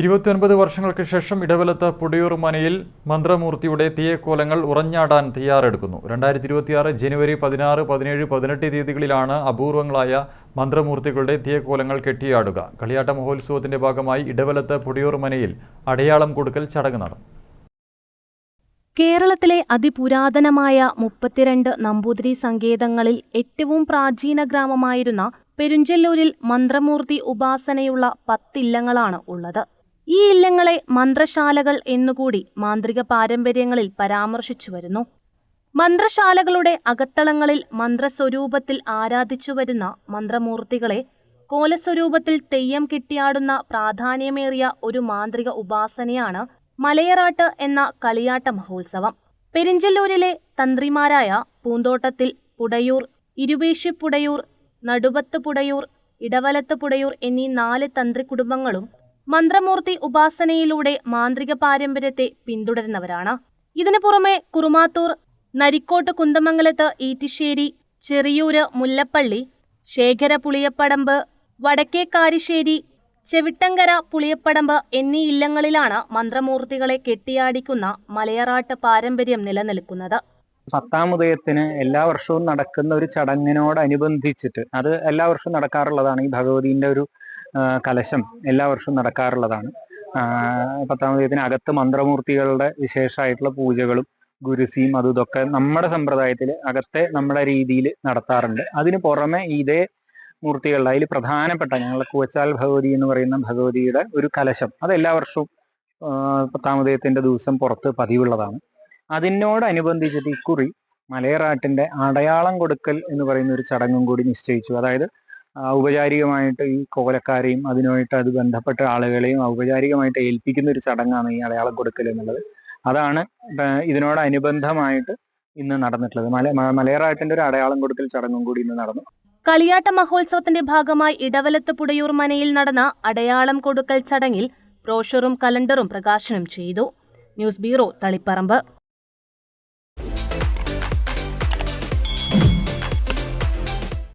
ഇരുപത്തിയൊൻപത് വർഷങ്ങൾക്ക് ശേഷം ഇടവലത്ത് പുടിയൂർമനയിൽ മന്ത്രമൂർത്തിയുടെ തീയക്കോലങ്ങൾ ഉറഞ്ഞാടാൻ തയ്യാറെടുക്കുന്നു. രണ്ടായിരത്തി ഇരുപത്തിയാറ് ജനുവരി പതിനാറ് പതിനേഴ് പതിനെട്ട് തീയതികളിലാണ് അപൂർവങ്ങളായ മന്ത്രമൂർത്തികളുടെ തീയക്കോലങ്ങൾ കെട്ടിയാടുക. കളിയാട്ട മഹോത്സവത്തിന്റെ ഭാഗമായി ഇടവലത്ത് പുടിയൂർമനയിൽ അടയാളം കൊടുക്കൽ ചടങ്ങ് നടന്നു. കേരളത്തിലെ അതിപുരാതനമായ മുപ്പത്തിരണ്ട് നമ്പൂതിരി സങ്കേതങ്ങളിൽ ഏറ്റവും പ്രാചീന ഗ്രാമമായിരുന്ന പെരുഞ്ചല്ലൂരിൽ മന്ത്രമൂർത്തി ഉപാസനയുള്ള പത്തില്ലങ്ങളാണ് ഉള്ളത്. ഈ ഇല്ലങ്ങളെ മന്ത്രശാലകൾ എന്നുകൂടി മാന്ത്രിക പാരമ്പര്യങ്ങളിൽ പരാമർശിച്ചു വരുന്നു. മന്ത്രശാലകളുടെ അകത്തളങ്ങളിൽ മന്ത്രസ്വരൂപത്തിൽ ആരാധിച്ചു വരുന്ന മന്ത്രമൂർത്തികളെ കോലസ്വരൂപത്തിൽ തെയ്യം കെട്ടിയാടുന്ന പ്രാധാന്യമേറിയ ഒരു മാന്ത്രിക ഉപാസനയാണ് മലയറാട്ട് എന്ന കളിയാട്ട മഹോത്സവം. പെരിഞ്ചല്ലൂരിലെ തന്ത്രിമാരായ പൂന്തോട്ടത്തിൽ പുടയൂർ ഇരുവേശിപ്പുടയൂർ നടുവത്ത് പുടയൂർ ഇടവലത്ത് പുടയൂർ എന്നീ നാല് തന്ത്രി കുടുംബങ്ങളും മന്ത്രമൂർത്തി ഉപാസനയിലൂടെ മാന്ത്രിക പാരമ്പര്യത്തെ പിന്തുടരുന്നവരാണ്. ഇതിനു പുറമെ കുറുമാത്തൂർ നരിക്കോട്ട് കുന്തമംഗലത്ത് ഈറ്റിശ്ശേരി ചെറിയൂര് മുല്ലപ്പള്ളി ശേഖര പുളിയപ്പടമ്പ് വടക്കേക്കാരിശ്ശേരി ചെവിട്ടങ്കര പുളിയപ്പടമ്പ് എന്നീ ഇല്ലങ്ങളിലാണ് മന്ത്രമൂർത്തികളെ കെട്ടിയാടിക്കുന്ന മലയറാട്ട് പാരമ്പര്യം നിലനിൽക്കുന്നത്. പത്താം ഉദയത്തിന് എല്ലാ വർഷവും നടക്കുന്ന ഒരു ചടങ്ങിനോടനുബന്ധിച്ചിട്ട് അത് എല്ലാ വർഷവും നടക്കാറുള്ളതാണ് ഈ ഭഗവതിന്റെ ഒരു കലശം എല്ലാ വർഷവും നടക്കാറുള്ളതാണ്. പത്താം തീയതിന് അകത്ത് മന്ത്രമൂർത്തികളുടെ വിശേഷമായിട്ടുള്ള പൂജകളും ഗുരുസിയും അതും ഇതൊക്കെ നമ്മുടെ സമ്പ്രദായത്തിൽ അകത്തെ നമ്മുടെ രീതിയിൽ നടത്താറുണ്ട്. അതിന് പുറമെ ഇതേ മൂർത്തികളുടെ അതിൽ പ്രധാനപ്പെട്ട ഞങ്ങളുടെ കൂവച്ചാൽ ഭഗവതി എന്ന് പറയുന്ന ഭഗവതിയുടെ ഒരു കലശം അത് എല്ലാ വർഷവും ആ, പത്താം ഉദയത്തിന്റെ ദിവസം പുറത്ത് പതിവുള്ളതാണ്. അതിനോടനുബന്ധിച്ചിട്ട് ഇക്കുറി മലയറാട്ടിന്റെ അടയാളം കൊടുക്കൽ എന്ന് പറയുന്ന ഒരു ചടങ്ങും കൂടി നിശ്ചയിച്ചു. അതായത് ഔപചാരികമായിട്ട് ഈ കോലക്കാരെയും അതിനുമായിട്ട് അത് ബന്ധപ്പെട്ട ആളുകളെയും ഔപചാരികമായിട്ട് ഏൽപ്പിക്കുന്ന ഒരു ചടങ്ങാണ് ഈ അടയാളം കൊടുക്കൽ എന്നുള്ളത്. അതാണ് ഇതിനോടനുബന്ധമായിട്ട് ഇന്ന് നടന്നിട്ടുള്ളത്. മല ഒരു അടയാളം കൊടുക്കൽ ചടങ്ങും കൂടി ഇന്ന് നടന്നു. കളിയാട്ട മഹോത്സവത്തിന്റെ ഭാഗമായി ഇടവലത്ത് പുടയൂർ മനയിൽ നടന്ന അടയാളം കൊടുക്കൽ ചടങ്ങിൽ ബ്രോഷറും കലണ്ടറും പ്രകാശനം ചെയ്തു. News bureau Taliparamba.